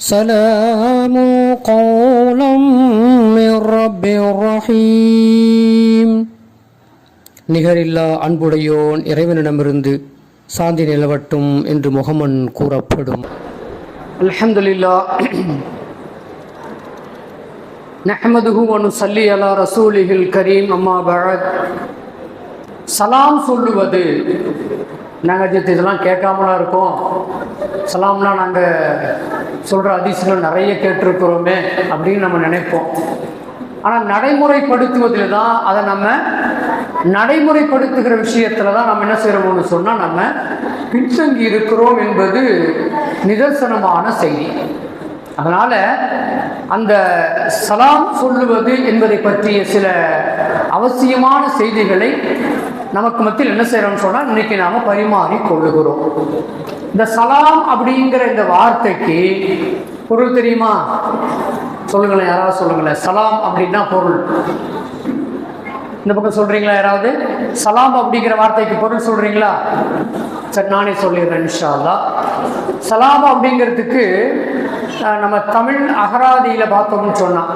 سلام قولا من رب رحيم நிகரில்லா அன்புடையோன் இறைவனிடமிருந்து சாந்தி நிலவட்டும் என்று முகமன் கூறப்படும் அல்ஹம்துலில்லா நஹ்மதுஹு வ நுஸல்லி அலா ரசூலிஹில் கரீம் அம்மா பஅத் சலாம் சொல்லுவது நாங்கள் ஜித்து இதெல்லாம் கேட்காமலாம் இருக்கோம் சலாம்லாம் நாங்கள் சொல்கிற அதிசயங்கள் நிறைய கேட்டிருக்கிறோமே அப்படின்னு நம்ம நினைப்போம். ஆனால் நடைமுறைப்படுத்துவதில் தான் அதை நம்ம நடைமுறைப்படுத்துகிற விஷயத்தில் தான் நம்ம என்ன செய்கிறோம்னு சொன்னால் நம்ம பின்தங்கி இருக்கிறோம் என்பது நிதர்சனமான செய்தி. அதனால் அந்த சலாம் சொல்லுவது என்பதை பற்றிய சில அவசியமான செய்திகளை நமக்கு மத்தியில் என்ன செய்கிறோம்னு சொன்னால் இன்றைக்கி நாம் பரிமாறி கொள்ளுகிறோம். இந்த சலாம் அப்படிங்கிற இந்த வார்த்தைக்கு பொருள் தெரியுமா? சொல்லுங்களேன் யாராவது சொல்லுங்களேன். சலாம் அப்படின்னா பொருள். இந்த பக்கம் சொல்றீங்களா யாராவது? சலாம் அப்படிங்கிற வார்த்தைக்கு பொருள் சொல்றீங்களா? சரி நானே சொல்லிடுறேன் இன்ஷா சலாம் அப்படிங்கிறதுக்கு நம்ம தமிழ் அகராதியில் பார்த்தோம்னு சொன்னால்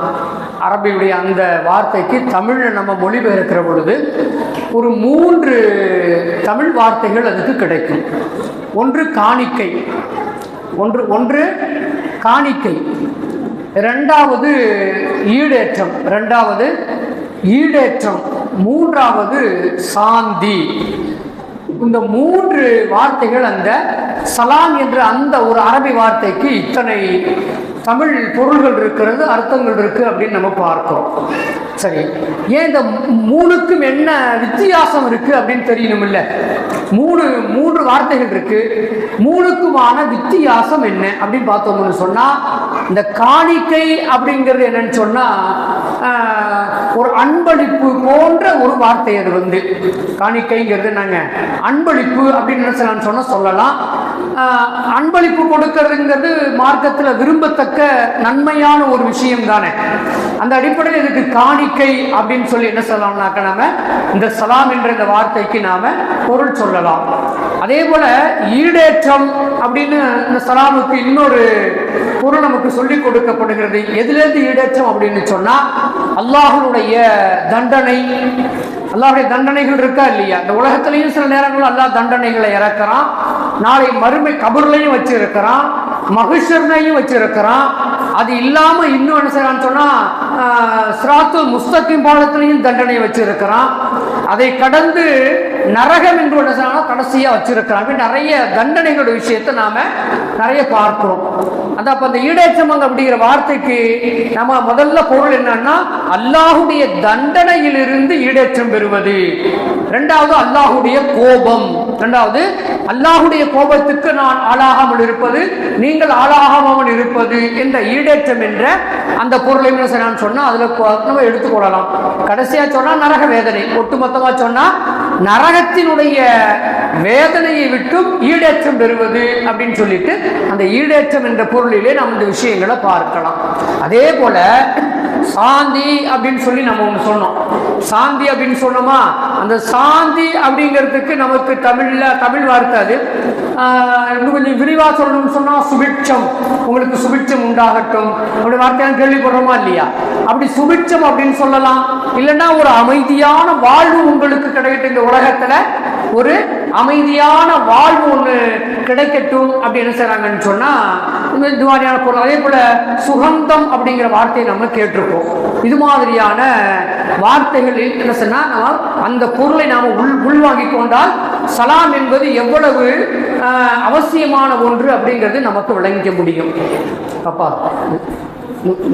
அரபியுடைய அந்த வார்த்தைக்கு தமிழில் நம்ம மொழிபெயர்க்கிற பொழுது ஒரு மூன்று தமிழ் வார்த்தைகள் அதுக்கு கிடைக்கும். ஒன்று காணிக்கை. ஒன்று ஒன்று காணிக்கை. ரெண்டாவது ஈடேற்றம். ரெண்டாவது ஈடேற்றம். மூன்றாவது சாந்தி. இந்த மூன்று வார்த்தைகள் அந்த சலாம் என்ற அந்த ஒரு அரபி வார்த்தைக்கு இத்தனை தமிழ் பொருள்கள் இருக்கிறது அர்த்தங்கள் இருக்கு அப்படின்னு நம்ம பார்க்கிறோம். சரி ஏன் இந்த மூணுக்கும் என்ன வித்தியாசம் இருக்கு அப்படின்னு தெரியணும் இல்லை மூணு மூன்று வார்த்தைகள் இருக்கு. மூணுக்குமான வித்தியாசம் என்ன அப்படின்னு பார்த்தோம்னு சொன்னா இந்த காணிக்கை அப்படிங்கிறது என்னன்னு சொன்னா ஒரு அன்பளிப்பு போன்ற ஒரு வார்த்தை அது வந்து. காணிக்கைங்கிறது நாங்க அன்பளிப்பு அப்படின்னு என்ன சொல்லலாம்னு சொன்னா சொல்லலாம். அன்பளிப்பு கொடுக்கறதுங்கிறது மார்க்கத்தில் விரும்பத்தக்க நன்மையான ஒரு விஷயம் தானே அந்த அடிப்படையில் இதுக்கு காணிக்கை அப்படின்னு சொல்லி என்ன சொல்லலாம்னாக்க நாம இந்த சலாம் என்ற இந்த வார்த்தைக்கு நாம பொருள் சொல்லலாம். அதே போல ஈடேற்றம் அப்படின்னு இந்த சலாமுக்கு இன்னொரு பொருள் நமக்கு சொல்லிக் கொடுக்கப்படுகிறது. எதுலேருந்து ஈடேற்றம் அப்படின்னு சொன்னா அல்லாஹனுடைய தண்டனை அல்லாவுடைய தண்டனைகள் இருக்கா இல்லையா? இந்த உலகத்திலையும் சில நேரங்களும் அல்லா தண்டனைகளை இறக்குறான். நாளை மறுமை கபூர்லையும் வச்சிருக்கிறான். மகிஷர்னையும் வச்சிருக்கிறான். அது இல்லாம இன்னும் என்ன செய்யறான்னு சொன்னா ஆஹ், முஸ்தகிம் பாலத்திலையும் தண்டனை வச்சிருக்கிறான். அதை கடந்து நரகம் என்று ஒன்று செய்யறான் கடைசியா வச்சிருக்கிறான். அப்படின்னு நிறைய தண்டனைகளோட விஷயத்தை நாம நிறைய பார்க்கிறோம். அந்த அப்போ அந்த ஈடேச்சமங்க அப்படிங்கிற வார்த்தைக்கு நம்ம முதல்ல பொருள் என்னன்னா அல்லாஹுடைய தண்டனையிலிருந்து ஈடேற்றம் பெறுவது. ரெண்டாவது அல்லாஹுடைய கோபம். ரெண்டாவது அல்லாஹுடைய கோபத்துக்கு நான் ஆளாகாமல் இருப்பது நீங்கள் ஆளாகாமல் இருப்பது என்ற ஈடேற்றம் என்ற அந்த பொருளை நான் சொன்னால் சொன்னா நம்ம எடுத்துக்கொள்ளலாம் கடைசியா சொன்னா நரக வேதனை. ஒட்டுமொத்தமாக சொன்னா நரகத்தினுடைய வேதனையை விட்டும் ஈடேற்றம் பெறுவது அப்படின்னு சொல்லிட்டு அந்த ஈடேற்றம் என்ற பொருளிலே நாம் இந்த விஷயங்களை பார்க்கலாம். அதே போல சாந்தி அப்படின்னு சொல்லி நம்ம ஒன்று சொன்னோம். சாந்தி அப்படின்னு சொன்னோமா? அந்த சாந்தி அப்படிங்கிறதுக்கு நமக்கு தமிழில் தமிழ் வார்த்தை அது. இன்னும் கொஞ்சம் விரிவாக சொல்லணும்னு சொன்னால் சுபிட்சம். உங்களுக்கு சுபிட்சம் உண்டாகட்டும். அப்படி வார்த்தையாக கேள்விப்படுறோமா இல்லையா? அப்படி சுபிட்சம் அப்படின்னு சொல்லலாம். இல்லைன்னா ஒரு அமைதியான வாழ்வு உங்களுக்கு கிடைக்கட்டும் இந்த உலகத்தில். ஒரு அமைதியான வாழ்வு ஒன்று கிடைக்கட்டும் அப்படி என்ன செய்றாங்கன்னு சொன்னா இந்த இது மாதிரியான பொருள். அதே போல சுகந்தம் அப்படிங்கிற வார்த்தையை நம்ம கேட்டிருக்கோம். இது மாதிரியான வார்த்தைகள் என்ன சொன்னால் நம்ம அந்த பொருளை நாம உள் உள்வாங்கிக் கொண்டால் சலாம் என்பது எவ்வளவு அவசியமான ஒன்று அப்படிங்கிறது நமக்கு விளங்கிக்க முடியும். அப்பா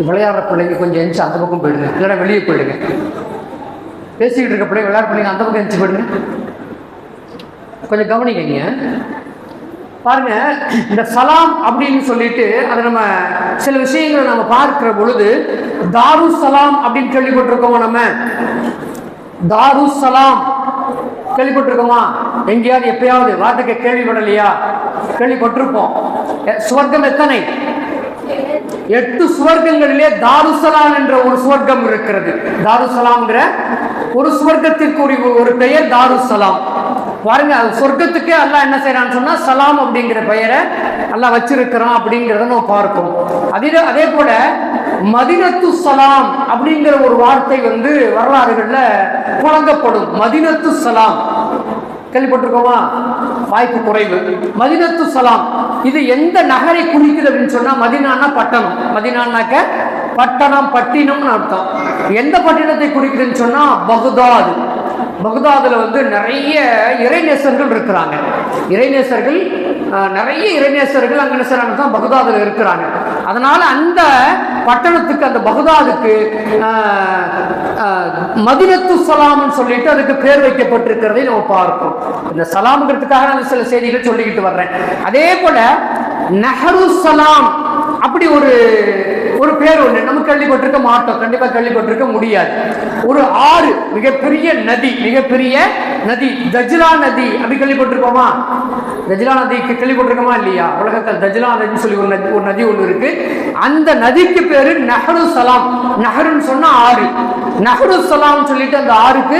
விளையாடுற பிள்ளைங்க கொஞ்சம் எந்திச்சு அந்த பக்கம் போயிடுங்க. இல்லைன்னா வெளியே போயிடுங்க. பேசிக்கிட்டு இருக்க பிள்ளைங்க விளையாட பிள்ளைங்க அந்த பக்கம் எந்திச்சு போயிடுங்க. கொஞ்சம் கவனிக்கங்க. பாருங்க இந்த சலாம் அப்படின்னு சொல்லிட்டு அதை நம்ம சில விஷயங்களை நம்ம பார்க்கிற பொழுது தாரு சலாம் அப்படின்னு கேள்விப்பட்டிருக்கோமா நம்ம? தாரு சலாம் கேள்விப்பட்டிருக்கோமா? எங்கேயாவது எப்பயாவது வார்த்தைக்கு கேள்விப்படலையா? கேள்விப்பட்டிருப்போம். சுவர்க்கம் எத்தனை? எட்டு சுவர்க்கங்களிலே தாருசலாம் என்ற ஒரு சுவர்க்கம் இருக்கிறது. தாருசலாம்ங்கிற ஒரு சுவர்க்கத்திற்குரிய ஒரு பெயர் தாருசலாம். பாருங்க அது சொர்க்கத்துக்கே அல்லாஹ் என்ன செய்யறான்னு சொன்னா சலாம் அப்படிங்கிற பெயரை நல்லா வச்சிருக்கிறோம் அப்படிங்கிறத நம்ம பார்க்கிறோம் அதே அதே போல மதினத்து சலாம் அப்படிங்கிற ஒரு வார்த்தை வந்து வரலாறுகள்ல புழங்கப்படும். மதினத்து சலாம். கேள்விப்பட்டிருக்கோமா? வாய்ப்பு குறைவு. மதினத்து சலாம். இது எந்த நகரை குறிக்குது அப்படின்னு சொன்னா மதினான்னா பட்டணம். மதினான்னாக்க பட்டணம் பட்டினம்னு அர்த்தம். எந்த பட்டினத்தை குறிக்குதுன்னு சொன்னா பகுதாது. பகுதாதில் வந்து நிறைய இறைநேசர்கள் இருக்கிறாங்க. இறைநேசர்கள் நிறைய இறைநேசர்கள் அங்கே என்ன தான் பகுதாதில் இருக்கிறாங்க. அதனால் அந்த பட்டணத்துக்கு அந்த பகுதாதுக்கு மதினத்து சலாம்னு சொல்லிட்டு அதுக்கு பேர் வைக்கப்பட்டிருக்கிறதை நம்ம பார்க்கும் இந்த சலாம்ங்கிறதுக்காக நான் சில செய்திகள் சொல்லிக்கிட்டு வர்றேன். அதே போல நஹரு சலாம் அப்படி ஒரு ஒரு பேர் ஒண்ணு. நம்ம கேள்விப்பட்டிருக்க மாட்டோம். கண்டிப்பா கேள்விப்பட்டிருக்க முடியாது. ஒரு ஆறு மிகப்பெரிய நதி மிகப்பெரிய நதி தஜ்லா நதி. அப்படி கேள்விப்பட்டிருக்கோமா தஜ்லா நதிக்கு கேள்விப்பட்டிருக்கோமா இல்லையா? உலகத்தில் தஜ்லா நதின்னு சொல்லி ஒரு நதி ஒரு நதி ஒன்று இருக்கு. அந்த நதிக்கு பேரு நஹரு சலாம். நஹருன்னு சொன்னா ஆறு. நஹரு சலாம் சொல்லிட்டு அந்த ஆறுக்கு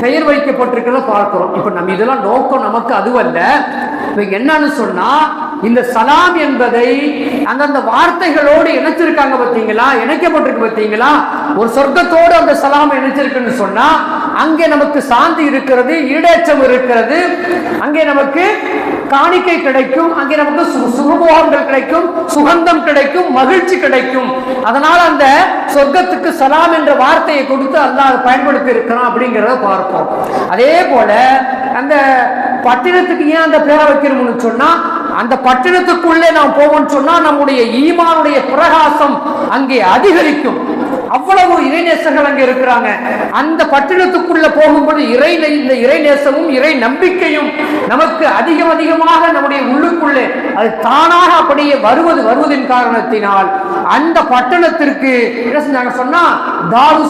பெயர் வைக்கப்பட்டிருக்கிறத பார்க்கிறோம். இப்ப நம்ம இதெல்லாம் நோக்கம் நமக்கு அதுவல்ல. இப்ப என்னன்னு சொன்னா இந்த சலாம் என்பதை அந்தந்த வார்த்தைகளோடு இணைச்சிருக்காங்க பார்த்தீங்களா? இணைக்கப்பட்டிருக்கு பார்த்தீங்களா? ஒரு சொர்க்கத்தோடு அந்த சலாம் இணைச்சிருக்குன்னு சொன்னா அங்கே நமக்கு சாந்தி இருக்கிறது ஈடேச்சம் இருக்கிறது. அங்கே நமக்கு காணிக்கை கிடைக்கும் அங்கே நமக்கு சு- சுகபோகங்கள் கிடைக்கும் சுகந்தம் கிடைக்கும் மகிழ்ச்சி கிடைக்கும். அதனால அந்த சொர்க்கத்துக்கு சலாம் என்ற வார்த்தையை கொடுத்து அல்லாஹ் பயன்படுத்தி இருக்கிறான் அப்படிங்கிறத பார்ப்போம். அதே போல அந்த பட்டினத்துக்கு ஏன் அந்த பேரை வைக்கணும்னு சொன்னா அந்த பட்டணத்துக்குள்ளே நாம் போவோம்னு சொன்னா நம்முடைய ஈமானுடைய பிரகாசம் அங்கே அதிகரிக்கும். அவ்வளவு இறைநேசர்கள் அங்கே இருக்கிறாங்க. அந்த பட்டணத்துக்குள்ள போகும்போது இறை இந்த இறைநேசமும் இறை நம்பிக்கையும் நமக்கு அதிகம் அதிகமாக நம்முடைய உள்ளுக்குள்ளே அது தானாக அப்படியே வருவது வருவதின் காரணத்தினால் அந்த பட்டணத்திற்கு என்ன செஞ்சாங்க சொன்னா தாரு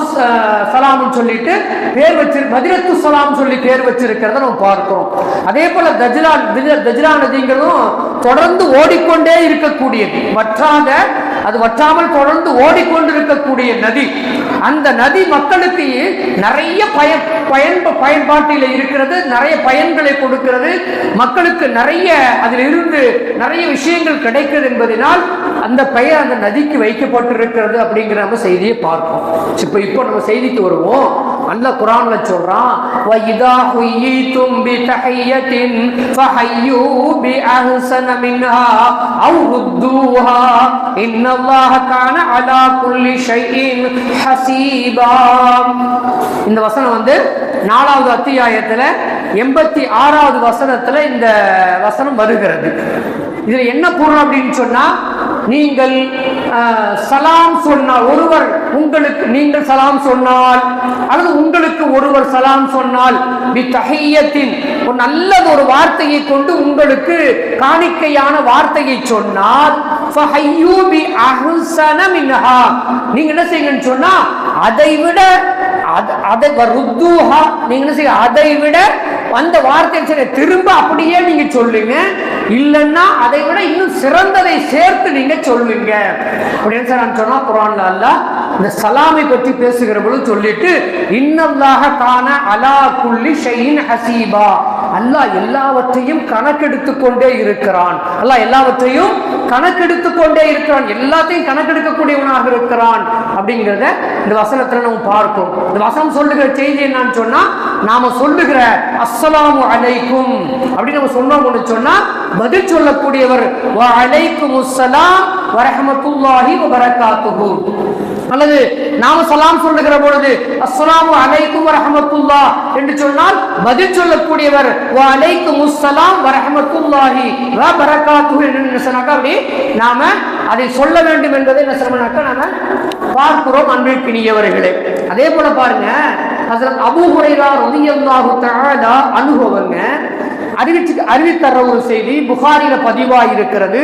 சலாம்னு சொல்லிட்டு பேர் வச்சு மதிரத்து சலாம் சொல்லி பேர் வச்சிருக்கிறத நம்ம பார்க்கிறோம் அதே போல தஜ்ரா தஜ்ரா தஜ்லா நதிங்கிறதும் தொடர்ந்து ஓடிக்கொண்டே இருக்கக்கூடியது. வற்றாத அது வற்றாமல் தொடர்ந்து ஓடிக்கொண்டிருக்கக்கூடிய நதி நதி. அந்த நதி மக்களுக்கு நிறைய பயன் பயன் பயன்பாட்டில் இருக்கிறது நிறைய பயன்களை கொடுக்கிறது. மக்களுக்கு நிறைய அதில் இருந்து நிறைய விஷயங்கள் கிடைக்கிறது என்பதனால் அந்த பெயர் அந்த நதிக்கு வைக்கப்பட்டிருக்கிறது அப்படிங்கிற நம்ம செய்தியை பார்ப்போம். இப்போ இப்போ நம்ம செய்திக்கு வருவோம். நல்ல குரான்ல சொல்றான் وَإِذَا حُيِّيتُمْ بِتَحِيَّةٍ فَحَيُّوا بِأَحْسَنَ مِنْهَا أَوْ رُدُّوهَا إِنَّ اللَّهَ كَانَ عَلَى كُلِّ شَيْءٍ حَسِيبًا இந்த வசனம் வந்து நாலாவது அத்தியாயத்துல எண்பத்தி ஆறாவது வசனத்துல இந்த வசனம் வருகிறது இதுல என்ன பொருள் அப்படின்னு சொன்னா நீங்கள் சலாம் சொன்னால் ஒருவர் உங்களுக்கு நீங்கள் சலாம் சொன்னால் அல்லது உங்களுக்கு ஒருவர் சலாம் சொன்னால் ஒரு நல்லது ஒரு வார்த்தையை கொண்டு உங்களுக்கு காணிக்கையான வார்த்தையை சொன்னால் பி நீங்க என்ன செய்யுங்கன்னு சொன்னா அதை விட அதை என்ன அதை விட அந்த வார்த்தை சரி திரும்ப அப்படியே நீங்க சொல்லுங்க. இல்லைன்னா அதை விட இன்னும் சிறந்ததை சேர்த்து நீங்க சொல்லுங்க. அப்படின்னு சார் நான் சொன்னா குரான்ல அல்லாஹ் இந்த சலாமை பற்றி பேசுகிற பொழுது சொல்லிட்டு இன்னல்லாக காண அலா குள்ளி ஷெயின் ஹசீபா. அல்லாஹ் எல்லாவற்றையும் கணக்கெடுத்து கொண்டே இருக்கிறான். அல்லாஹ் எல்லாவற்றையும் கணக்கெடுத்து கொண்டே இருக்கிறான். எல்லாத்தையும் கணக்கெடுக்கக்கூடியவனாக இருக்கிறான். அப்படிங்கிறத இந்த வசனத்துல நம்ம பார்ப்போம் இந்த வசனம் சொல்லுகிற செய்தி என்னன்னு சொன்னா நாம சொல்லுகிற அஸ்ஸலாமு அலைக்கும் அப்படின்னு நம்ம சொன்னோம்னு சொன்னா பதில் சொல்லக்கூடியவர் வ அலைக்கும் அஸ்ஸலாம் வரஹமத்துல்லாஹி வ அல்லது நாம சலாம் சொல்லுகிற பொழுது அஸ்லாம் அலைக்கும் வரஹமத்துல்லா என்று சொன்னால் பதில் சொல்லக்கூடியவர் வ அலைக்கும் அஸ்ஸலாம் வரஹமத்துல்லாஹி வா பரக்காத்துஹு என்று சொன்னாக்கா அப்படி நாம அதை சொல்ல வேண்டும் என்பதை என்ன சொன்னாக்கா நாம பார்க்கிறோம் அன்பிற்கினியவர்களே. அதே போல பாருங்க ஹசரத் அபூ ஹுரைரா ரலியல்லாஹு தஆலா அனுபவங்க அறிவிச்சு அறிவித்தர ஒரு செய்தி புகாரில பதிவாக இருக்கிறது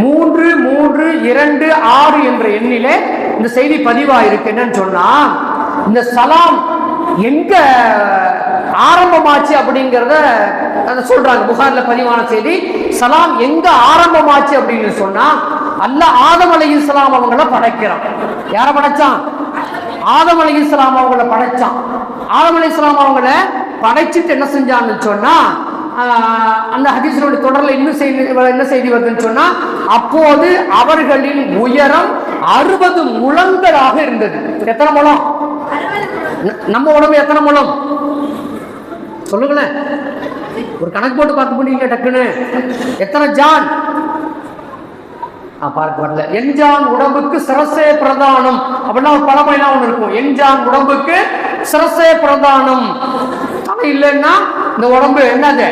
மூன்று மூன்று இரண்டு ஆறு என்ற எண்ணிலே இந்த செய்தி பதிவாயிருக்கு என்னன்னு சொன்னா இந்த சலாம் எங்க ஆரம்பமாச்சு அப்படிங்கிறத அதை சொல்றாங்க. புகார்ல பதிவான செய்தி சலாம் எங்க ஆரம்பமாச்சு அப்படின்னு சொன்னா அல்ல ஆதம் அலைஹிஸ்ஸலாம் அவங்கள படைக்கிறான். யார படைச்சான்? ஆதம் அலைஹிஸ்ஸலாம் அவங்கள படைச்சான். ஆதம் அலைஹிஸ்ஸலாம் அவங்கள படைச்சிட்டு என்ன செஞ்சான்னு சொன்னா அந்த ஹதீஸனுடைய தொடரில் இன்னும் செய்தி என்ன செய்தி வருதுன்னு சொன்னா அப்போது அவர்களின் உயரம் அறுபது முழங்களாக இருந்தது. எத்தனை முழம்? நம்ம உடம்பு எத்தனை முழம்? சொல்லுங்களேன். ஒரு கணக்கு போட்டு பார்க்க முடியுங்க டக்குன்னு. எத்தனை ஜான்? பார்க்க வரல எஞ்சான் உடம்புக்கு சிரசே பிரதானம். அப்படின்னா ஒரு பழமொழிலாம் ஒன்று இருக்கும். எஞ்சான் உடம்புக்கு சிரசே பிரதானம். தலை இல்லைன்னா இந்த உடம்பு என்னது?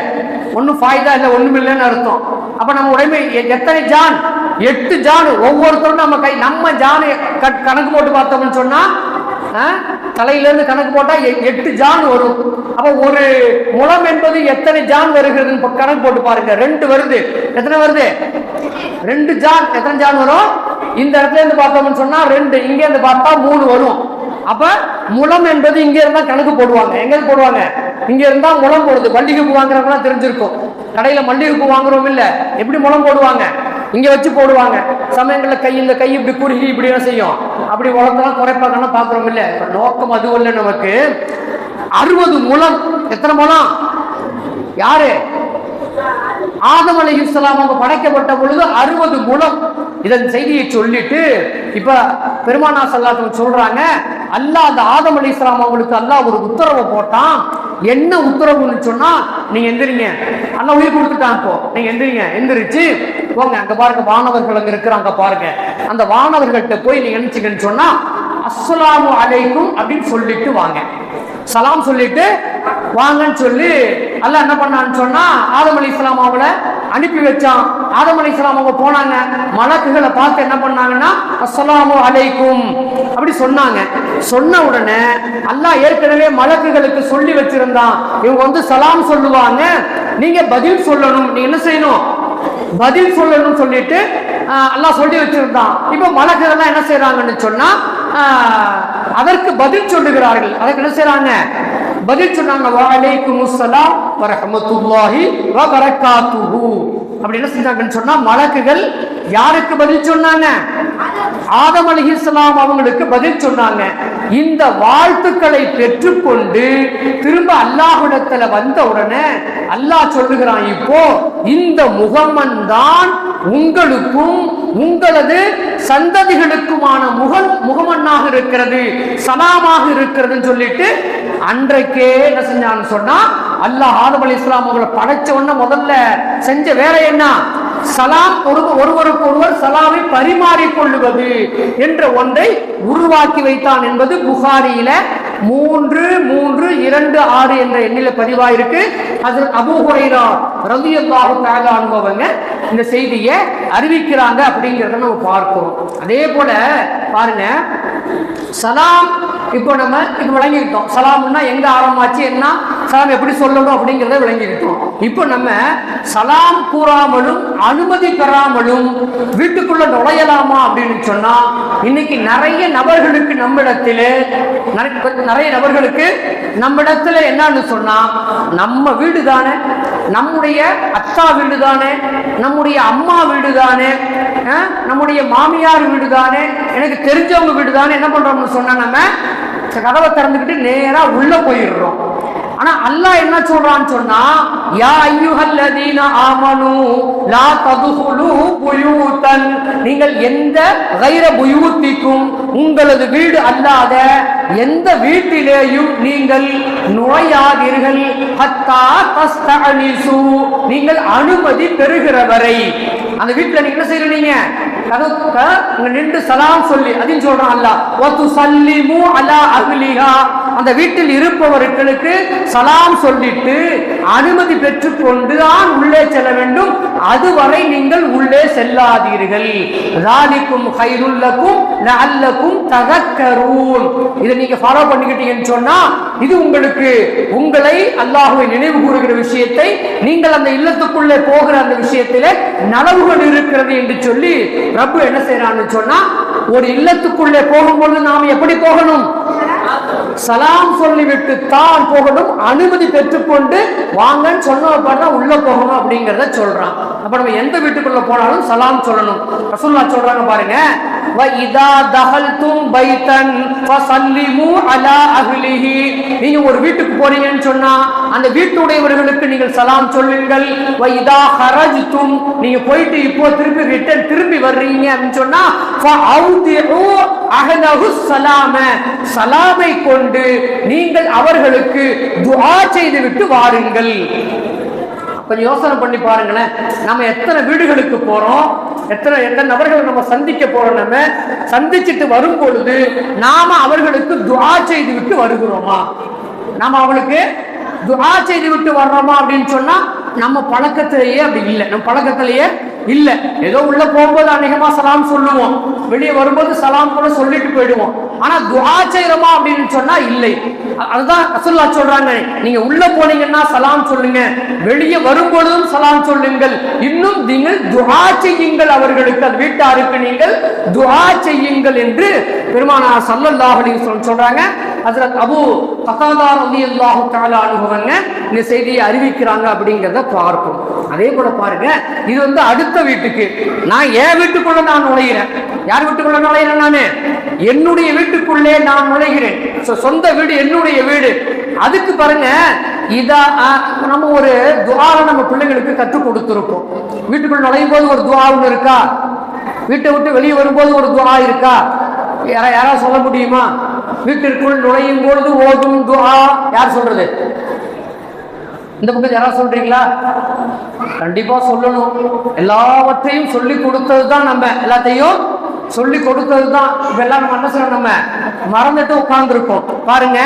ஒன்றும் ஃபாய்தா இல்லை ஒன்றும் இல்லைன்னு அர்த்தம். அப்போ நம்ம உடம்பு எ- எத்தனை ஜான்? எட்டு ஜான். ஒவ்வொருத்தரும் நம்ம கை நம்ம ஜான் கணக்கு போட்டு பார்த்தோம்னு சொன்னால் ஆ, கணக்கு போட்டால் எ- எட்டு ஜான் வரும். அப்போ ஒரு முளம் என்பது எத்தனை ஜான் வருகிறதுன்னு கணக்கு போட்டு பாருங்க. ரெண்டு வருது. எத்தனை வருது? ரெண்டு ஜான். எத்தனை ஜான் வரும்? இந்த இடத்துல இருந்து பார்த்தோம்னு சொன்னால் ரெண்டு இங்கேருந்து பார்த்தா மூணு வரும். அப்ப முளம் என்பது இங்க இருந்தா கணக்கு போடுவாங்க. எங்க போடுவாங்க? இங்க இருந்தா முளம் போடுது. மல்லிகைப்பூ வாங்குறவங்க தெரிஞ்சிருக்கும். கடையில மல்லிகைப்பூ வாங்குறோம் இல்ல. எப்படி முளம் போடுவாங்க? இங்க வச்சு போடுவாங்க. சமயங்கள்ல கை இந்த கை இப்படி குறுகி இப்படி என்ன செய்யும்? அப்படி உலகத்தெல்லாம் குறைப்பாங்கன்னா பாக்குறோம் இல்ல. நோக்கம் அதுவும் இல்லை நமக்கு. அறுபது முளம். எத்தனை முளம்? யாரு? ஆதம் அலி இஸ்லாம் அவங்க படைக்கப்பட்ட பொழுது அறுபது முளம். இதன் செய்தியை சொல்லிட்டு இப்ப பெருமானா சல்லாத்தம் சொல்றாங்க அல்லாஹ் அந்த ஆதம் அலி இஸ்லாம் அவங்களுக்கு அல்லாஹ் ஒரு உத்தரவை போட்டான். என்ன உத்தரவுன்னு சொன்னா நீங்க எந்திரிங்க. அல்லாஹ் உயிர் கொடுத்துட்டான் இப்போ. நீங்க எந்திரிங்க. எந்திரிச்சு போங்க. அங்க பாருங்க வானவர்கள் அங்க இருக்கிறாங்க பாருங்க. அந்த வானவர்கள்ட்ட போய் நீங்க நினைச்சீங்கன்னு சொன்னா அஸ்ஸலாமு அலைக்கும் அப்படின்னு சொல்லிட்டு வாங்க. சலாம் சொல்லிட்டு வாங்கன்னு சொல்லி அல்ல என்ன பண்ணான்னு சொன்னா ஆதம் அலி இஸ்லாம் அவங்கள அனுப்பி வச்சான். ஆதம் அலி இஸ்லாம் அவங்க போனாங்க. மலக்குகளை பார்த்து என்ன பண்ணாங்கன்னா அஸ்ஸலாமு அலைக்கும் அப்படி சொன்னாங்க. சொன்ன உடனே அல்லாஹ் ஏற்கனவே மலக்குகளுக்கு சொல்லி வச்சிருந்தான். இவங்க வந்து சலாம் சொல்லுவாங்க. நீங்க பதில் சொல்லணும். நீங்க என்ன செய்யணும்? பதில் சொல்லணும்னு சொல்லிட்டு அல்லாஹ் சொல்லி வச்சிருந்தான். இப்போ மலக்குகள்லாம் என்ன செய்யறாங்கன்னு சொன்னா அதற்கு பதில் சொல்லுகிறார்கள். அதற்கு என்ன செய்யறாங்க பதில் சொன்னாங்க வலைக்கும் முஸ்ஸலாம் வரஹமத்துல்லாஹி வ அப்படி என்ன செஞ்சாங்கன்னு சொன்னா மலக்குகள் யாருக்கு பதில் சொன்னாங்க? ஆதம் அலிஹிஸ்லாம் அவங்களுக்கு பதில் சொன்னாங்க. இந்த வாழ்த்துக்களை பெற்றுக்கொண்டு திரும்ப அல்லாஹிடத்துல வந்த உடனே அல்லாஹ் சொல்லுகிறான் இப்போ இந்த முகமன் தான் உங்களுக்கும் உங்களது சந்ததிகளுக்குமான முகம் முகமன்னாக இருக்கிறது சலாமாக இருக்கிறதுன்னு சொல்லிட்டு அன்றைக்கே என்ன செஞ்சான்னு சொன்னா அல்லாஹ் ஆதம் அலி இஸ்லாம் அவங்களை படைச்ச உடனே முதல்ல செஞ்ச வேலை என்ன? சலாம் ஒரு ஒருவருக்கு ஒருவர் சலாமை பரிமாறிக்கொள்ளுவது என்ற ஒன்றை உருவாக்கி வைத்தான் என்பது புகாரியில மூன்று மூன்று இரண்டு ஆறு என்ற எண்ணில பதிவாயிருக்கு. அது அபூ ஹுரைரா ரலியல்லாஹு தஆலா அனுபவங்க இந்த செய்தியை அறிவிக்கிறாங்க அப்படிங்கிறத நம்ம பார்க்கிறோம். அதே போல பாருங்க சலாம் இப்போ நம்ம இது விளங்கிக்கிட்டோம். சலாம்னா எங்க ஆரம்பமாச்சு என்ன? சலாம் எப்படி சொல்லணும் அப்படிங்கிறத விளங்கிக்கிட்டோம். இப்போ நம்ம சலாம் கூறாமலும் அனுமதி பெறாமலும் வீட்டுக்குள்ள நுழையலாமா அப்படின்னு சொன்னா இன்னைக்கு நிறைய நபர்களுக்கு நம்மிடத்தில் நிறைய- நிறைய நபர்களுக்கு நம்மிடத்துல என்னன்னு சொன்னா நம்ம வீடு தானே நம்முடைய அத்தா வீடு தானே நம்முடைய அம்மா வீடு தானே நம்முடைய மாமியார் வீடு தானே எனக்கு தெரிஞ்சவங்க வீடு தானே என்ன பண்றோம்னு சொன்னா நம்ம? கதவை திறந்துக்கிட்டு நேராக உள்ள போயிடுறோம். ஆனா அல்லாஹ் என்ன சொல்றான்னு சொன்னா யா ஐயுஹல்லதீன ஆமனு லா ததுகுலு புயூதன் நீங்கள் எந்த கைர புயூத்திக்கும் உங்களது வீடு அல்லாத எந்த வீட்டிலேயும் நீங்கள் நுழையாதீர்கள். ஹத்தா தஸ்தஅனிசு. நீங்கள் அனுமதி பெறுகிற வரை அந்த வீட்டுல நீங்க என்ன செய்யறீங்க கதவுக்க நின்று சலாம் சொல்லி அதின் சொல்றான் அல்லாஹ். வத்து சல்லிமு அலா அஹ்லிஹா. அந்த வீட்டில் இருப்பவர்களுக்கு சலாம் சொல்லிட்டு அனுமதி பெற்றுக்கொண்டு தான் உள்ளே செல்ல வேண்டும். அதுவரை நீங்கள் உள்ளே செல்லாதீர்கள். ராலிக்கும் ஹைருல்லக்கும் நல்லக்கும் தகக்கரூன் இதை நீங்க ஃபாலோ பண்ணிக்கிட்டீங்கன்னு சொன்னா இது உங்களுக்கு உங்களை அல்லாஹுவை நினைவு கூறுகிற விஷயத்தை நீங்கள் அந்த இல்லத்துக்குள்ளே போகிற அந்த விஷயத்திலே நனவுகள் இருக்கிறது என்று சொல்லி ரப்பு என்ன செய்யறான்னு சொன்னா ஒரு இல்லத்துக்குள்ளே போகும்போது நாம் எப்படி போகணும்? சலாம் சொல்லிவிட்டு தான் போகணும். அனுமதி பெற்றுக்கொண்டு வாங்கன்னு சொன்ன தான் உள்ள போகணும் அப்படிங்கிறத சொல்றான். அப்ப நம்ம எந்த வீட்டுக்குள்ள போனாலும் சலாம் சொல்லணும். ரசூல்லா சொல்றாங்க பாருங்க நீங்க ஒரு வீட்டுக்கு போறீங்கன்னு சொன்னா அந்த வீட்டுடையவர்களுக்கு நீங்கள் சலாம் சொல்லுங்கள். நீங்க போயிட்டு இப்போ திருப்பி ரிட்டர்ன் திரும்பி வர்றீங்க அப்படின்னு சொன்னா அகலகு சலாம சலாமை கொண்டு நீங்கள் அவர்களுக்கு துஆ செய்துவிட்டு வாருங்கள். கொஞ்சம் யோசனை பண்ணி பாருங்களேன். நம்ம எத்தனை வீடுகளுக்கு போறோம்? எத்தனை எத்தனை நபர்களை நம்ம சந்திக்க போறோம் நம்ம? சந்திச்சுட்டு வரும் பொழுது நாம அவர்களுக்கு துவா செய்து விட்டு வருகிறோமா? நாம அவளுக்கு துவா செய்து விட்டு வர்றோமா அப்படின்னு சொன்னா நம்ம பழக்கத்திலேயே அப்படி இல்லை. நம்ம பழக்கத்திலேயே இல்ல. ஏதோ உள்ள போகும்போது அநேகமா சலாம் சொல்லுவோம். வெளியே வரும்போது சலாம் கூட சொல்லிட்டு போயிடுவோம். ஆனா துஆ செய்யறோமா அப்படின்னு சொன்னா இல்லை. அதுதான் ரசூலுல்லாஹ் சொல்றாங்க. நீங்க உள்ள போனீங்கன்னா சலாம் சொல்லுங்க. வெளியே வரும்பொழுதும் சலாம் சொல்லுங்கள். இன்னும் நீங்கள் துஆ செய்யுங்கள் அவர்களுக்கு. அது வீட்டாருக்கு நீங்கள் துஆ செய்யுங்கள் என்று பெருமானார் ஸல்லல்லாஹு அலைஹி வஸல்லம் சொல்றாங்க. ஹஜ்ரத் அபூ கதாதா ரலியல்லாஹு தஆலா அனுபவங்க இந்த செய்தியை அறிவிக்கிறாங்க அப்படிங்கிறத பார்ப்போம். அதே போல பாருங்க. இது வந்து அடுத்த வீட்டுக்கு. நான் என் வீட்டுக்குள்ள நான் நுழைகிறேன் யார் வீட்டுக்குள்ள நுழைகிறேன் நானு? என்னுடைய வீட்டுக்குள்ளே நான் நுழைகிறேன். சொந்த வீடு என்னுடைய வீடு. அதுக்கு பாருங்க இதா நம்ம ஒரு துவாரை நம்ம பிள்ளைங்களுக்கு கற்றுக் கொடுத்துருக்கோம். வீட்டுக்குள்ள நுழையும் போது ஒரு துவா ஒன்று இருக்கா? வீட்டை விட்டு வெளியே வரும்போது ஒரு துவா இருக்கா? யாரா யாராவது சொல்ல முடியுமா? வீட்டிற்குள் நுழையும் பொழுது ஓதும் துவா. யார் சொல்றது? இந்த பக்கம் யாராவது சொல்றீங்களா? கண்டிப்பா சொல்லணும். எல்லாவற்றையும் சொல்லி கொடுத்தது தான் நம்ம. எல்லாத்தையும் சொல்லி கொடுத்தது தான் இப்ப எல்லாம் நம்ம நம்ம? மறந்துட்டு உட்கார்ந்துருக்கோம் பாருங்க.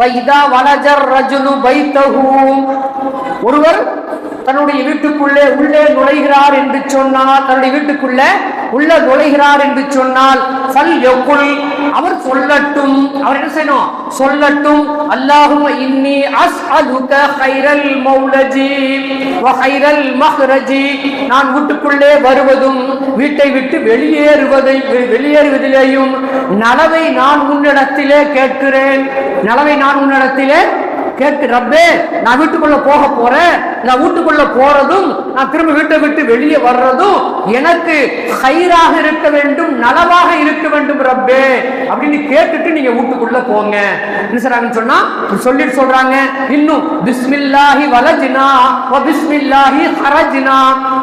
வைதா வலஜர் ரஜுலு பைத்தஹு. ஒருவர் தன்னுடைய வீட்டுக்குள்ளே உள்ளே நுழைகிறார் என்று சொன்னால் தன்னுடைய வீட்டுக்குள்ளே உள்ள நுழைகிறார் என்று சொன்னால் சல் யகுல். அவர் சொல்லட்டும். அவர் என்ன செய்யணும்? சொல்லட்டும். அல்லாஹும் இன்னி அஸ் அலுக ஹைரல் மௌலஜி ஹைரல் கைரல் மஹ்ரஜி. நான் வீட்டுக்குள்ளே வருவதும் வீட்டை விட்டு வெளியேறுவதை வெளியேறுவதிலேயும் நலவை நான் உன்னிடத்திலே கேட்கிறேன். நலவை நான் உன்னிடத்திலே கேட்டு ரப்பே நான் வீட்டுக்குள்ள போக போறேன். நான் வீட்டுக்குள்ள போறதும் நான் திரும்ப வீட்டை விட்டு வெளியே வர்றதும் எனக்கு ஹைராக இருக்க வேண்டும் நலவாக இருக்க வேண்டும் ரப்பே. அப்படின்னு கேட்டுட்டு நீங்க வீட்டுக்குள்ள போங்க. என்ன சொல்றாங்கன்னு சொன்னா சொல்லிட்டு சொல்றாங்க. இன்னும் பிஸ்மில்லாஹி வலஜினா பிஸ்மில்லாஹி ஹரஜினா.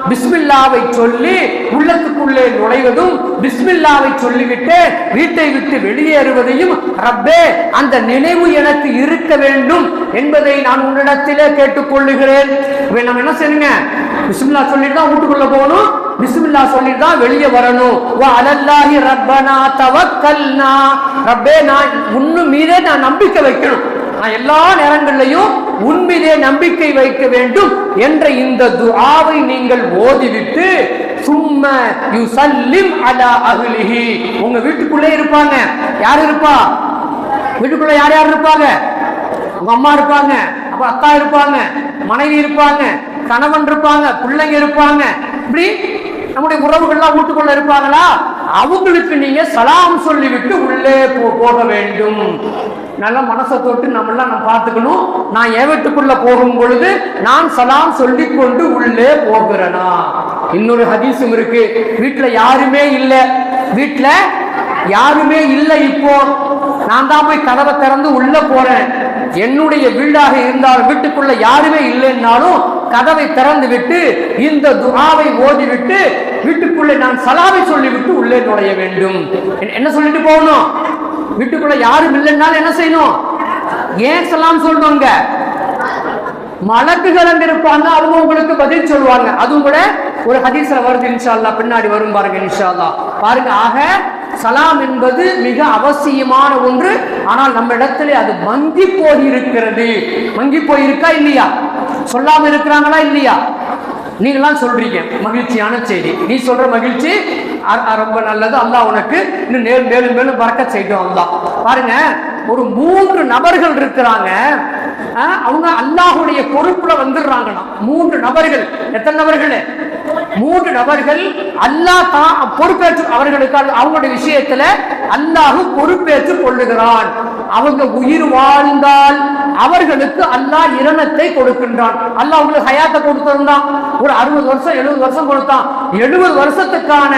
பிஸ்மில்லாவை சொல்லி உள்ளத்துக்குள்ளே நுழைவதும் பிஸ்மில்லாவை சொல்லிவிட்டு வீட்டை விட்டு வெளியேறுவதையும் ரப்பே அந்த நினைவு எனக்கு இருக்க வேண்டும் என்பதை நான் உன்னிடத்திலே கேட்டுக்கொள்ளுகிறேன். நம்ம என்ன செய்யுங்க பிஸ்மில்லா சொல்லிட்டு தான் வீட்டுக்குள்ள போகணும். பிஸ்மில்லா சொல்லிட்டு தான் வெளியே வரணும். வா அலல்லாஹி ரப்பனா தவக்கல்னா. ரப்பே நான் உன்னு மீதே நான் நம்பிக்கை வைக்கணும். நான் எல்லா நேரங்களிலையும் உன்மீதே நம்பிக்கை வைக்க வேண்டும் என்ற இந்த துஆவை நீங்கள் ஓதிவிட்டு சும்ம யுசல்லிம் அலா அஹ்லிஹி. உங்க வீட்டுக்குள்ளே இருப்பாங்க. யார் இருப்பா? வீட்டுக்குள்ள யார் யார் இருப்பாங்க? உங்க அம்மா இருப்பாங்க. அப்ப அக்கா இருப்பாங்க. மனைவி இருப்பாங்க. கணவன் இருப்பாங்க. பிள்ளைங்க இருப்பாங்க. இப்படி நம்முடைய உறவுகள்லாம் வீட்டுக்குள்ள இருப்பாங்களா? அவங்களுக்கு நீங்க சலாம் சொல்லிவிட்டு உள்ளே போ- போக வேண்டும். நல்ல மனசை தொட்டு நம்மளாம் நம்ம பார்த்துக்கணும். நான் என் வீட்டுக்குள்ள போகும் பொழுது நான் சலாம் சொல்லி கொண்டு உள்ளே போகிறேனா? இன்னொரு ஹதீஸும் இருக்கு. வீட்டுல யாருமே இல்லை. வீட்டுல யாருமே இல்லை இப்போ. நான் தான் போய் கதவை திறந்து உள்ள போறேன். என்னுடைய வீடாக இருந்தாலும் வீட்டுக்குள்ள யாருமே இல்லைன்னாலும் கதவை திறந்து விட்டு இந்த துகாவை ஓதிவிட்டு வீட்டுக்குள்ளே நான் சலாவை சொல்லிவிட்டு உள்ளே நுழைய வேண்டும். என்ன- என்ன சொல்லிட்டு போகணும்? வீட்டுக்குள்ள யாரும் இல்லைன்னாலும் என்ன செய்யணும்? ஏன் சலாம் சொல்லுவாங்க? மலக்குகள் அங்க இருப்பாங்க அவங்க உங்களுக்கு பதில் சொல்லுவாங்க. அதுவும் கூட ஒரு ஹதீஸ்ல வருது இன்ஷால்லா பின்னாடி வரும் பாருங்க இன்ஷால்லா பாருங்க ஆக சலாம் என்பது மிக அவசியமான ஒன்று. ஆனால் நம்ம இடத்துல அது மங்கி போயிருக்கிறது. மங்கி போயிருக்கா இல்லையா? சொல்லாம இருக்கிறாங்களா இல்லையா? நீங்களாம் சொல்றீங்க. மகிழ்ச்சியான செய்தி. நீ சொல்ற மகிழ்ச்சி அ- ரொம்ப நல்லது. அல்லாஹ் உனக்கு இன்னும் மேலும் மேலும் மேலும் பறக்க செய்யும் அல்லா பாருங்க ஒரு மூன்று நபர்கள் இருக்கிறாங்க. அவங்க அல்லாஹுடைய பொறுப்புல வந்துடுறாங்கன்னா மூன்று நபர்கள். எத்தனை நபர்கள்? மூன்று நபர்கள் அல்லாஹ் தான் பொறுப்பேற்று அவர்களுக்கு அவங்களுடைய விஷயத்துல அல்லாஹு பொறுப்பேற்றுக் கொள்ளுகிறான். அவங்க உயிர் வாழ்ந்தால் அவர்களுக்கு அல்லாஹ் இரணத்தை கொடுக்கின்றான். அல்லாஹ் அவங்களுக்கு ஹயாத்தை கொடுத்திருந்தான். ஒரு அறுபது வருஷம் எழுபது வருஷம் கொடுத்தான். எழுபது வருஷத்துக்கான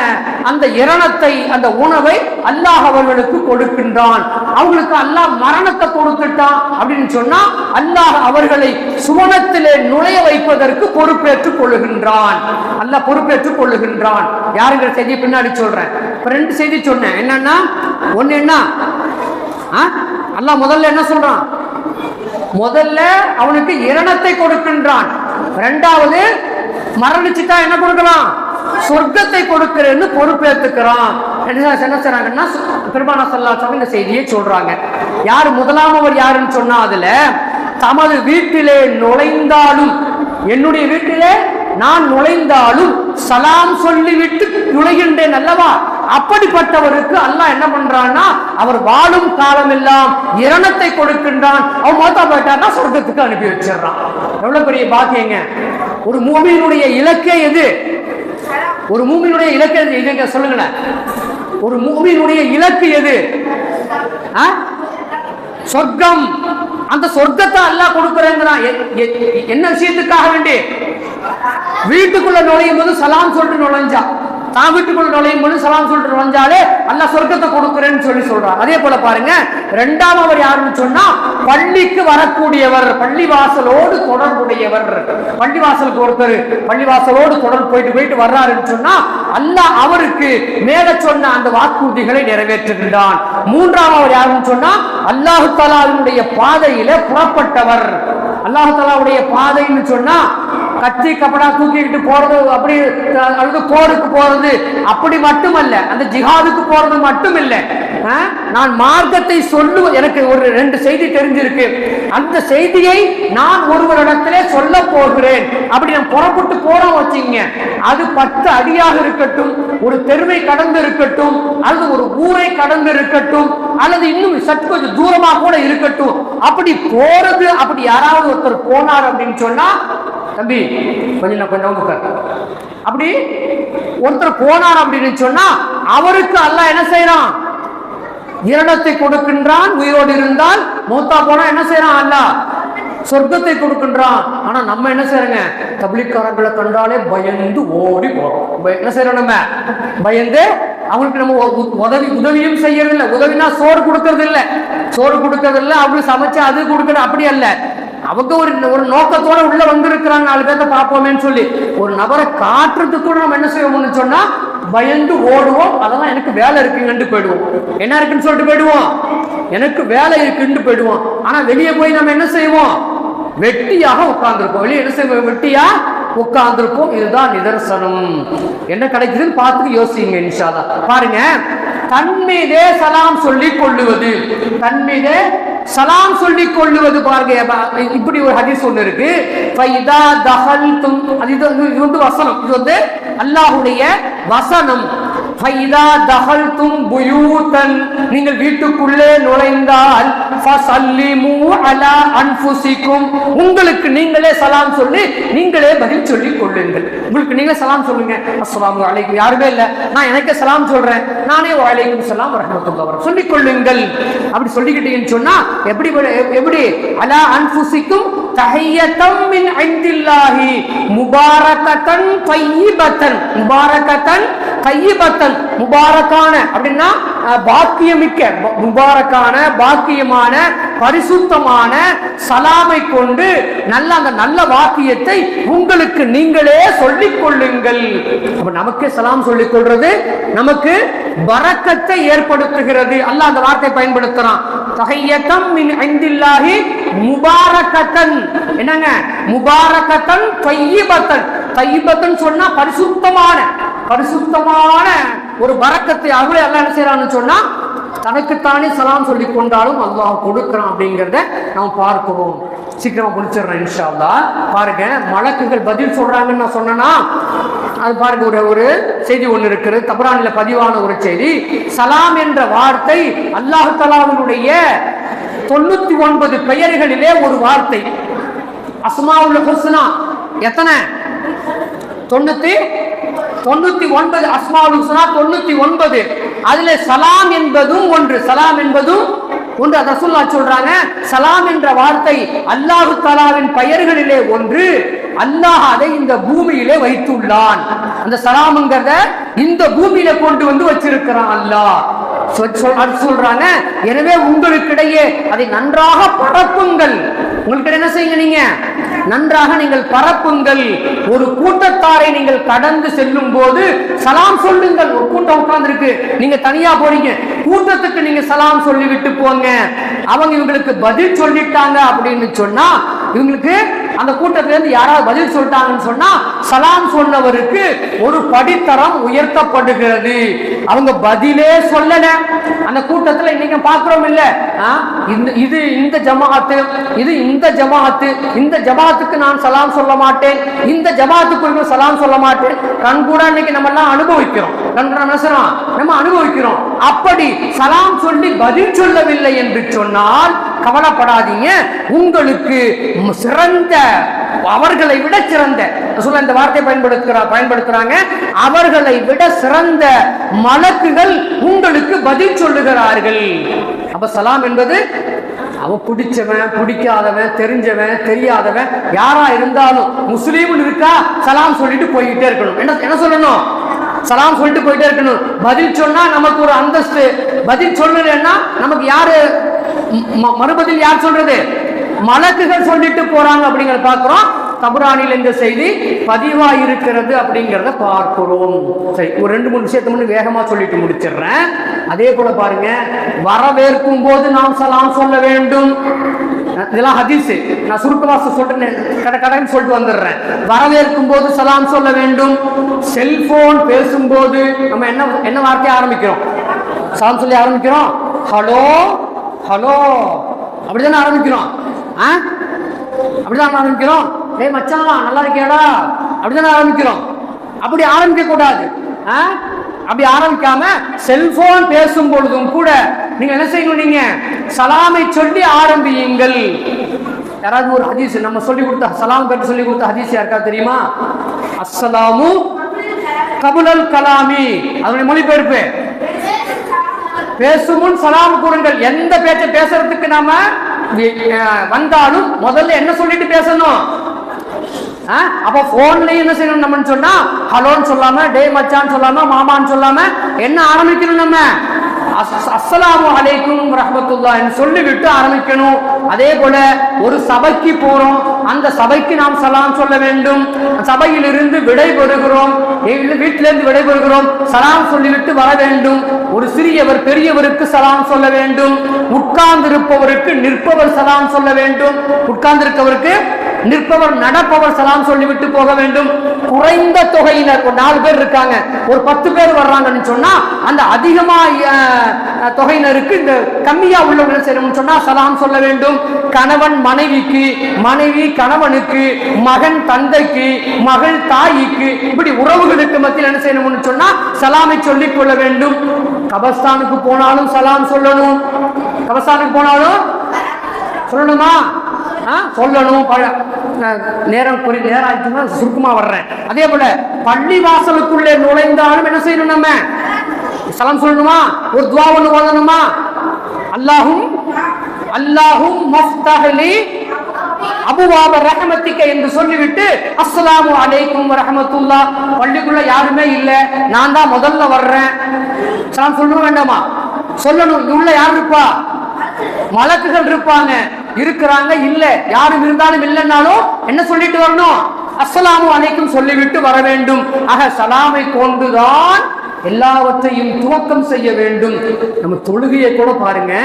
அந்த இரணத்தை அந்த உணவை அல்லாஹ் அவர்களுக்கு கொடுக்கின்றான். அவங்களுக்கு அல்லாஹ் மரணத்தை கொடுத்துட்டான் அப்படின்னு சொன்னா அல்லாஹ் அவர்களை சுவனத்திலே நுழைய வைப்பதற்கு பொறுப்பேற்றுக் கொள்ளுகின்றான். அல்லாஹ் பொறுப்பேற்றுக் கொள்ளுகின்றான். யாருங்கிற செய்தி பின்னாடி சொல்றேன். ரெண்டு செய்தி சொன்னேன். என்னன்னா ஒண்ணு என்ன? ஆ? முதல்ல என்ன சொல்றான்? முதல்ல அவனுக்கு இரணத்தை கொடுக்கின்றான். இரண்டாவது மரணிச்சுட்டா என்ன கொடுக்கலாம்? சொர்க்கத்தை கொடுக்கிறேன்னு பொறுப்பேற்றுக்கிறான் என்ன என்ன செய்றாங்கன்னா பெருமானா சல்லாசம் இந்த செய்தியை சொல்றாங்க. யார் முதலாமவர் யாருன்னு சொன்னா அதுல தமது வீட்டிலே நுழைந்தாலும் என்னுடைய வீட்டிலே நான் நுழைந்தாலும் சலாம் சொல்லிவிட்டு நுழைகின்றேன் அல்லவா? அப்படிப்பட்டவருக்கு அல்லாஹ் என்ன பண்றான்னா அவர் வாழும் காலம் எல்லாம் இரணத்தை கொடுக்கின்றான். அவன் மோத்தா போயிட்டான்னா சொர்க்கத்துக்கு அனுப்பி வச்சிடறான். எவ்வளவு பெரிய பாக்கியங்க? ஒரு மூமியினுடைய இலக்கே எது? ஒரு மூமியினுடைய இலக்கு எது? இதுங்க சொல்லுங்களேன். ஒரு மூமியினுடைய இலக்கு எது? ஆ? சொர்க்கம். அந்த சொர்க்கத்தை அல்லாஹ் கொடுக்குறேங்கிறான். எ- எ- என்ன விஷயத்துக்காக வேண்டி? வீட்டுக்குள்ள நுழையும் போது சலாம் சொல்லிட்டு நுழைஞ்சா. தான் வீட்டுக்குள்ள நுழையும் பொழுது சலாம் சொல்லிட்டு நுழைஞ்சாலே அல்ல சொர்க்கத்தை கொடுக்குறேன்னு சொல்லி சொல்றான் அதே போல பாருங்க இரண்டாம் அவர் யாருன்னு சொன்னா பள்ளிக்கு வரக்கூடியவர் பள்ளிவாசலோடு தொடர்புடையவர். பள்ளிவாசலுக்கு ஒருத்தர் பள்ளிவாசலோடு தொடர்பு போயிட்டு போயிட்டு வர்றாருன்னு சொன்னா அல்ல அவருக்கு மேல சொன்ன அந்த வாக்குறுதிகளை நிறைவேற்றுகின்றான். மூன்றாம் அவர் யாருன்னு சொன்னா அல்லாஹு தலாவினுடைய பாதையில புறப்பட்டவர். அல்லாஹு தலாவுடைய பாதைன்னு சொன்னா கத்தி கப்படா தூக்கிக்கிட்டு போறது அப்படி அல்லது போருக்கு போறது அப்படி மட்டுமல்ல அந்த ஜிஹாதுக்கு போறது மட்டும் இல்லை நான் மார்க்கத்தை சொல்லு எனக்கு ஒரு ரெண்டு செய்தி தெரிஞ்சிருக்கு. அந்த செய்தியை நான் ஒருவரிடத்திலே சொல்ல போகிறேன். அப்படி நான் புறப்பட்டு போறோம் வச்சுங்க அது பத்து அடியாக இருக்கட்டும் ஒரு தெருவை கடந்து இருக்கட்டும் அல்லது ஒரு ஊரை கடந்து இருக்கட்டும் அல்லது இன்னும் சற்று கொஞ்சம் தூரமா கூட இருக்கட்டும். அப்படி போறது அப்படி யாராவது ஒருத்தர் போனார் அப்படின்னு சொன்னா தம்பி கொஞ்சம் கொஞ்சம் உட்கார். அப்படி ஒருத்தர் போனார் அப்படின்னு சொன்னா அவருக்கு அல்ல என்ன செய்யறான்? இரணத்தை கொடுக்கின்றான் உயிரோடு இருந்தால் மூத்தா போனா என்ன செய்யறான் அல்ல சொர்க்கத்தை கொடுக்கின்றான். ஆனா நம்ம என்ன செய்யறோங்க? தபிலிக்காரங்களை கண்டாலே பயந்து ஓடி போறோம். என்ன செய்யறோம் நம்ம? பயந்து அவங்களுக்கு நம்ம உதவி உதவியும் செய்யறது இல்லை உதவினா சோறு கொடுக்கறது இல்லை சோறு கொடுக்கறது இல்லை அவங்களுக்கு சமைச்சு அது கொடுக்கணும். அப்படி அல்ல. அவங்க ஒரு ஒரு நோக்கத்தோட உள்ள வந்திருக்கிறாங்க நாலு பேர்த்த பார்ப்போமேன்னு சொல்லி. ஒரு நபரை காட்டுறதுக்கு கூட நம்ம என்ன செய்வோம்னு சொன்னா பயந்து ஓடுவோம். அதெல்லாம் எனக்கு வேலை இருக்குங்கன்ட்டு போயிடுவோம். என்ன இருக்குன்னு சொல்லிட்டு போயிடுவோம்? எனக்கு வேலை இருக்குன்னு போயிடுவோம். ஆனா வெளியே போய் நம்ம என்ன செய்வோம்? வெட்டியாக உட்கார்ந்துருப்போம். வெளியே என்ன செய்வோம்? வெட்டியா? உட்கார்ந்துருக்கும் இதுதான் நிதர்சனம். என்ன கிடைக்குதுன்னு பார்த்துட்டு யோசிங்க இன்ஷால்லா பாருங்க தன் மீதே சலாம் சொல்லிக் கொள்ளுவது. தன் மீதே சலாம் சொல்லிக் கொள்ளுவது பாருங்க இப்படி ஒரு ஹதீஸ் ஒண்ணு இருக்கு. ஃபைதா தஹல்தும் அது இது வந்து- இது வந்து வசனம். இது வந்து அல்லாஹ்வுடைய வசனம். நீங்கள் வீட்டுக்குள்ளே நுழைந்தால் அலா உங்களுக்கு நீங்களே சலாம் சொல்லி நீங்களே பதில் சொல்லிக் கொள்ளுங்கள். உங்களுக்கு நீங்களே சலாம் சொல்லுங்க. அஸ்ஸலாமு அலைக்கும். யாருமே இல்லை. நான் எனக்கே சலாம் சொல்றேன். நானே வலைக்கும் சலாம் வரஹ்மத்துல்லாஹி சொல்லிக் கொள்ளுங்கள். அப்படி சொல்லிக்கிட்டீங்கன்னு சொன்னா எப்படி எப்படி? அலா அன்புசிக்கும் தஹியத்தம் மின் இந்தில்லாஹி முபாரகத்தன் தையிபத்தன் முபாரகத்தன் தையிபத்தன் முபாரக்கான அப்படின்னா பாக்கியமிக்க முபாரக்கான பாக்கியமான பரிசுத்தமான சலாமை கொண்டு நல்ல அந்த நல்ல வாக்கியத்தை உங்களுக்கு நீங்களே சொல்லிக் கொள்ளுங்கள். அப்ப நமக்கே சலாம் சொல்லிக் கொள்றது? நமக்கு வரக்கத்தை ஏற்படுத்துகிறது. அல்ல அந்த வார்த்தை பயன்படுத்துறான். தஹியத்தம் மின் இந்தில்லாஹி முபாரகத்தன். என்னங்க? முபாரகத்தன் தையிபத்தன். தையிபத்தன் சொன்னா பரிசுத்தமான பரிசுத்தமான ஒரு பறக்கத்தை அவளே அல்ல என்ன செய்யறான்னு சொன்னா தனக்குத்தானே சலாம் சொல்லி கொண்டாலும் அல்லாஹ் கொடுக்கிறான் அப்படிங்கிறத நாம் பார்க்கிறோம். சீக்கிரமா முடிச்சிடறேன் இன்ஷா பாருங்க மலக்குகள் பதில் சொல்றாங்கன்னு நான் சொன்னேன்னா அது பாருங்க ஒரு ஒரு செய்தி ஒன்று இருக்குது. தபரானில பதிவான ஒரு செய்தி. சலாம் என்ற வார்த்தை அல்லாஹ் தலாவினுடைய தொண்ணூத்தி ஒன்பது பெயர்களிலே ஒரு வார்த்தை. அஸ்மாவுல் ஹுஸ்னா. எத்தனை? தொண்ணூத்தி தொண்ணூத்தி ஒன்பது அஸ்மாவுல் ஹுசனா தொண்ணூத்தி ஒன்பது. அதுல சலாம் என்பதும் ஒன்று. சலாம் என்பதும் ஒன்று. ரசுல்லா சொல்றாங்க சலாம் என்ற வார்த்தை அல்லாஹு தாலாவின் பெயர்களிலே ஒன்று. அல்லாஹ் அதை இந்த பூமியிலே வைத்துள்ளான். அந்த சலாம்ங்கிறத இந்த பூமியில கொண்டு வந்து வச்சிருக்கிறான் அல்லாஹ். சொல்றாங்க. எனவே உங்களுக்கிடையே அதை நன்றாக பரப்புங்கள். உங்களுக்கு என்ன செய்யுங்க நீங்க? நன்றாக நீங்கள் பரப்புங்கள். ஒரு கூட்டத்தாரை நீங்கள் கடந்து செல்லும் போது சலாம் சொல்லுங்கள். ஒரு கூட்டம் உட்கார்ந்து இருக்கு நீங்க தனியா போறீங்க. கூட்டத்துக்கு நீங்க சலாம் சொல்லி விட்டு போங்க. அவங்க இவங்களுக்கு பதில் சொல்லிட்டாங்க அப்படின்னு சொன்னா இவங்களுக்கு அந்த கூட்டத்திலிருந்து யாராவது பதில் சொல்லிட்டாங்கன்னு சொன்னா சலாம் சொன்னவருக்கு ஒரு படித்தரம் உயர்த்தப்படுகிறது. அவங்க பதிலே சொல்லல. அந்த கூட்டத்துல இன்னைக்கு பாக்குறோம் இல்ல. ஆ, இந்த இது இந்த ஜமாஅத்து இது இந்த ஜமாஅத்து இந்த ஜமாத்துக்கு நான் சலாம் சொல்ல மாட்டேன். இந்த ஜமாஅத்துக்கு சலாம் சொல்ல மாட்டேன். கண் கூட இன்னைக்கு நம்ம எல்லாம் அனுபவிக்கிறோம் நம்ம அனுபவிக்கிறோம். அப்படி சலாம் சொல்லி பதில் சொல்லவில்லை என்று சொன்னால் கவலைப்படாதீங்க. உங்களுக்கு சிறந்த அவர்களை விட சிறந்த சொல்ல இந்த வார்த்தை பயன்படுத்துகிறா பயன்படுத்துறாங்க. அவர்களை விட சிறந்த மலக்குகள் உங்களுக்கு பதில் சொல்லுகிறார்கள். அப்ப சலாம் என்பது அவன் பிடிச்சவன் பிடிக்காதவன் தெரிஞ்சவன் தெரியாதவன் யாரா இருந்தாலும் முஸ்லீம்னு இருக்கா? சலாம் சொல்லிட்டு போய்கிட்டே இருக்கணும். என்ன என்ன சொல்லணும்? சலாம் சொல்லிட்டு போயிட்டே இருக்கணும். பதில் சொன்னா நமக்கு ஒரு அந்தஸ்து. பதில் சொல்லலைன்னா நமக்கு யாரு மறுபதில் யார் சொல்றது? மலக்குகள் சொல்லிட்டு போறாங்க அப்படிங்கிற பாக்குறோம் தபுரானில் இந்த செய்தி பதிவா இருக்கிறது அப்படிங்கிறத பார்க்கிறோம். சரி ஒரு ரெண்டு மூணு விஷயத்தை மட்டும் வேகமா சொல்லிட்டு முடிச்சிடுறேன். அதே போல பாருங்க வரவேற்கும் போது நாம் சலாம் சொல்ல வேண்டும். இதெல்லாம் ஹதீஸ். நான் சுருக்கமா சொல்றேன் கடை கடைன்னு சொல்லிட்டு வந்துடுறேன். வரவேற்கும் போது சலாம் சொல்ல வேண்டும். செல்போன் பேசும்போது நம்ம என்ன என்ன வார்த்தையை ஆரம்பிக்கிறோம்? சலாம் சொல்லி ஆரம்பிக்கிறோம். Hello hello. அப்படிதானே ஆரம்பிக்கிறோம். ஆ அப்படிதான் ஆரம்பிக்கிறோம். ஏய் மச்சான் நல்லா இருக்கியாடா? அப்படிதானே ஆரம்பிக்கிறோம். அப்படி ஆரம்பிக்க கூடாது ஆ? அப்படி ஆரம்பிக்காம செல்போன் பேசும் பொழுதும் கூட நீங்க என்ன செய்யணும் நீங்க? சலாமை சொல்லி ஆரம்பியுங்கள். யாராவது ஒரு ஹதீஸ் நம்ம சொல்லி கொடுத்த சலாம் பற்றி சொல்லி கொடுத்த ஹதீஸ் யாருக்கா தெரியுமா? அஸ்ஸலாமு கபுலல் கலாமி. அதனுடைய மொழிபெயர்ப்பு? பேசும் முன் சலாம் கூறுங்கள். எந்த பேச்சை பேசுறதுக்கு நாம வந்தாலும் முதல்ல என்ன சொல்லிட்டு பேசணும்? அப்ப ஃபோன்லேயும் என்ன செய்யணும் நம்ம சொன்னா ஹலோன்னு சொல்லாம டே மச்சான்னு சொல்லாம மாமான்னு சொல்லாம என்ன ஆரம்பிக்கணும் நம்ம? அஸ்- அஸ்ஸலாமு அலைக்கும் ரஹமத்துல்லான்னு சொல்லிவிட்டு ஆரம்பிக்கணும். அதே போல ஒரு சபைக்கு போறோம். அந்த சபைக்கு நாம் சலாம் சொல்ல வேண்டும். சபையிலிருந்து விடைபெறுகிறோம். இல்ல வீட்டிலிருந்து விடைபெறுகிறோம். சலாம் சொல்லிவிட்டு வர வேண்டும். ஒரு சிறியவர் பெரியவருக்கு சலாம் சொல்ல வேண்டும். உட்கார்ந்திருப்பவருக்கு நிற்பவர் சலாம் சொல்ல வேண்டும். உட்கார்ந்திருக்கவருக்கு நிற்பவர் நடப்பவர் சலாம் சொல்லிவிட்டு போக வேண்டும். குறைந்த தொகையினர் ஒரு நாலு பேர் இருக்காங்க. ஒரு பத்து பேர் வர்றாங்கன்னு சொன்னா அந்த அதிகமா தொகையினருக்கு இந்த கம்மியா உள்ளவர்கள் செய்யணும்னு சொன்னா சலாம் சொல்ல வேண்டும். கணவன் மனைவிக்கு மனைவி கணவனுக்கு மகன் தந்தைக்கு மகள் தாய்க்கு இப்படி உறவுகளுக்கு மத்தியில் என்ன செய்யணும்னு சொன்னா சலாமை சொல்லிக் கொள்ள வேண்டும். கபஸ்தானுக்கு போனாலும் சலாம் சொல்லணும். கபஸ்தானுக்கு போனாலும் சொல்லணுமா? ஆ? சொல்லணும். பழ- நேரம் குறி நேரம் ஆயிடுச்சுன்னா சுருக்கமா வர்றேன். அதே போல பள்ளி வாசலுக்குள்ளே நுழைந்தாலும் என்ன செய்யணும் நம்ம? சலாம் சொல்லணுமா? ஒரு துவா ஒண்ணு ஓதணுமா? அல்லாஹும் அல்லாஹும் மஸ்தஹலி அபுவாப ரஹமத்திக்க என்று சொல்லிவிட்டு அஸ்ஸலாமு அலைக்கும் ரஹமத்துல்லா பள்ளிக்குள்ள யாருமே இல்ல. நான் தான் முதல்ல வர்றேன். நான் சொல்லணும் வேண்டாமா? சொல்லணும். உள்ள யார் இருப்பா? மலக்குகள் இருப்பாங்க. இருக்கிறாங்க இல்ல. யாரும் இருந்தாலும் இல்லைன்னாலும் என்ன சொல்லிட்டு வரணும்? அஸ்ஸலாமு அலைக்கும் சொல்லிவிட்டு வர வேண்டும். ஆக சலாமை கொண்டுதான் எல்லாவற்றையும் துவக்கம் செய்ய வேண்டும். நம்ம தொழுகையை கூட பாருங்க.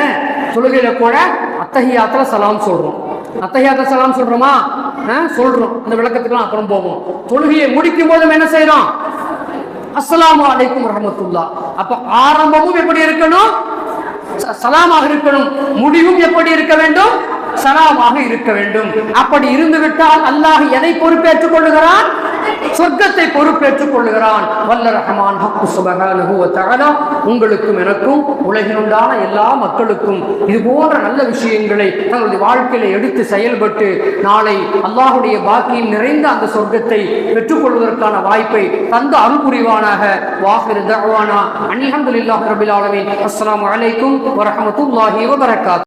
தொழுகையில கூட அத்தகையாத்துல சலாம் சொல்றோம். அத்தகையாத்துல சலாம் சொல்றோமா? ஆ, சொல்றோம். அந்த விளக்கத்துக்குலாம் அப்புறம் போவோம். தொழுகையை முடிக்கும் போதும் என்ன செய்யறோம்? அஸ்லாம் அலைக்கும் ரஹமத்துல்லா. அப்ப ஆரம்பமும் எப்படி இருக்கணும்? ச- சலாமாக இருக்கணும். முடிவும் எப்படி இருக்க வேண்டும்? சலாமாக இருக்க வேண்டும். அப்படி இருந்துவிட்டால் அல்லாஹ் எதை பொறுப்பேற்றுக் கொள்ளுகிறான்? சொர்க்கத்தை பொறுப்பேற்றுக் கொள்கிறான் வல்ல ரஹமான் ஹக்கு உங்களுக்கும் எனக்கும் உலகினுண்டான எல்லா மக்களுக்கும் இது போன்ற நல்ல விஷயங்களை தங்களுடைய வாழ்க்கையில எடுத்து செயல்பட்டு நாளை அல்லாஹுடைய பாக்கியம் நிறைந்த அந்த சொர்க்கத்தை பெற்றுக்கொள்வதற்கான வாய்ப்பை தந்த அருள் புரிவானாக வாஹிர் தஅவானா. அல்ஹம்துலில்லாஹி ரபில் ஆலமீன். அஸ்ஸலாமு அலைக்கும் வரஹ்மத்துல்லாஹி வபரகாத்.